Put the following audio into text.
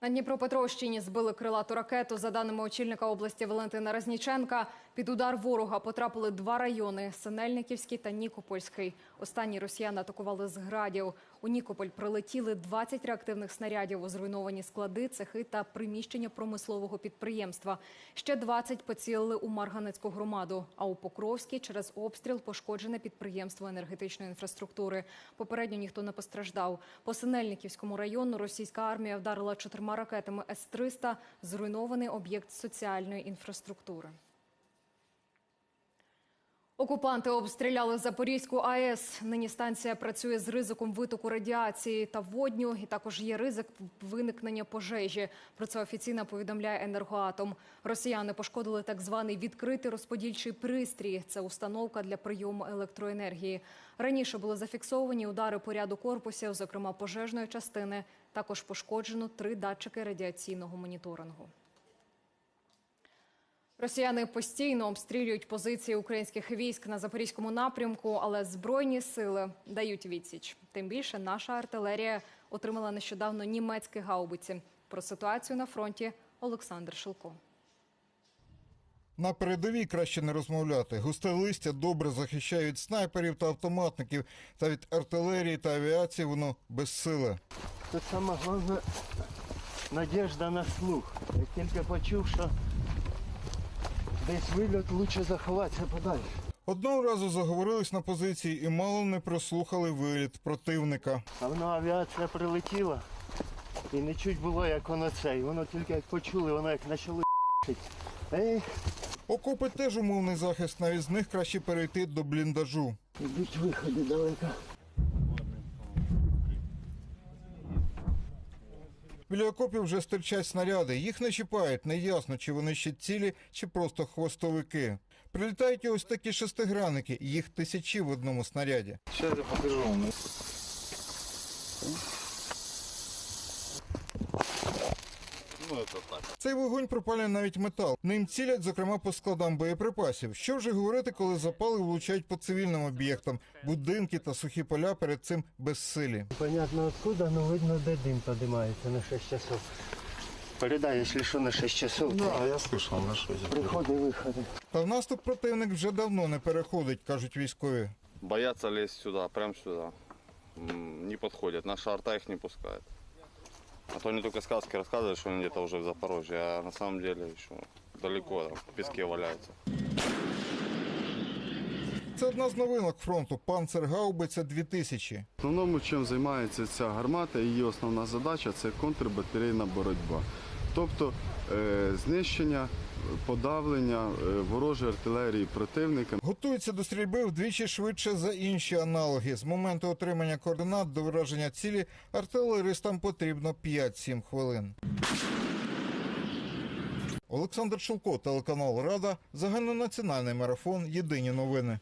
На Дніпропетровщині збили крилату ракету. За даними очільника області Валентина Резніченка, під удар ворога потрапили два райони – Синельниківський та Нікопольський. Останні росіяни атакували з градів. У Нікополь прилетіли 20 реактивних снарядів, у зруйновані склади, цехи та приміщення промислового підприємства. Ще 20 поцілили у Марганецьку громаду. А у Покровській через обстріл пошкоджене підприємство енергетичної інфраструктури. Попередньо ніхто не постраждав. По Синельниківському району російська армія вдарила чотирма ракетами С-300, зруйнований об'єкт соціальної інфраструктури. Окупанти обстріляли Запорізьку АЕС. Нині станція працює з ризиком витоку радіації та водню. І також є ризик виникнення пожежі. Про це офіційно повідомляє енергоатом. Росіяни пошкодили так званий відкритий розподільчий пристрій. Це установка для прийому електроенергії. Раніше були зафіксовані удари по ряду корпусів, зокрема пожежної частини. Також пошкоджено три датчики радіаційного моніторингу. Росіяни постійно обстрілюють позиції українських військ на запорізькому напрямку, але збройні сили дають відсіч. Тим більше наша артилерія отримала нещодавно німецькі гаубиці. Про ситуацію на фронті Олександр Шилко. На передовій краще не розмовляти. Густе листя добре захищає від снайперів та автоматників, та від артилерії та авіації воно безсиле. Тут саме головне надіжда на слух. Як тільки почув, що десь вильот, лучше заховатися подальше. Одного разу заговорились на позиції і мало не прослухали виліт противника. А воно авіація прилетіла і не чуть було, як воно це. І воно тільки як почули, воно як почало. Ей, Окопи теж умовний захист, навіть з них краще перейти до бліндажу. ідуть виходи далеко. Біля окопів вже стирчать снаряди. Їх не чіпають. Неясно, чи вони ще цілі, чи просто хвостовики. Прилітають ось такі шестигранники. Їх тисячі в одному снаряді. Зараз я покажу Ну, это так. Цей вогонь пропалює навіть метал. Ним цілять, зокрема, по складам боєприпасів. Що вже говорити, коли запали влучають по цивільним об'єктам, будинки та сухі поля перед цим безсилі. Понятно откуда, но видно, де дим подимається на 6 часов. Передай, якщо що, на 6 часов. Да, я слышал, на что здесь. Приходи, виходи. Та в наступ противник вже давно не переходить, кажуть військові. Боятся лезть сюда, прям сюда. М, Не подходят. Наша арта их не пускает. А то они только сказки рассказывают, что они где-то уже в Запорожье, а на самом деле еще далеко, там, в песке валяются. Це одна з новинок фронту Панцергаубиця 2000 В основному, чим займається ця гармата, її основна задача це контрбатарейна боротьба. Тобто е, знищення, подавлення е, ворожої артилерії противника. Готується до стрільби вдвічі швидше за інші аналоги. З моменту отримання координат до враження цілі артилеристам потрібно 5-7 хвилин. Олександр Шулко, телеканал Рада, загальнонаціональний марафон. Єдині новини.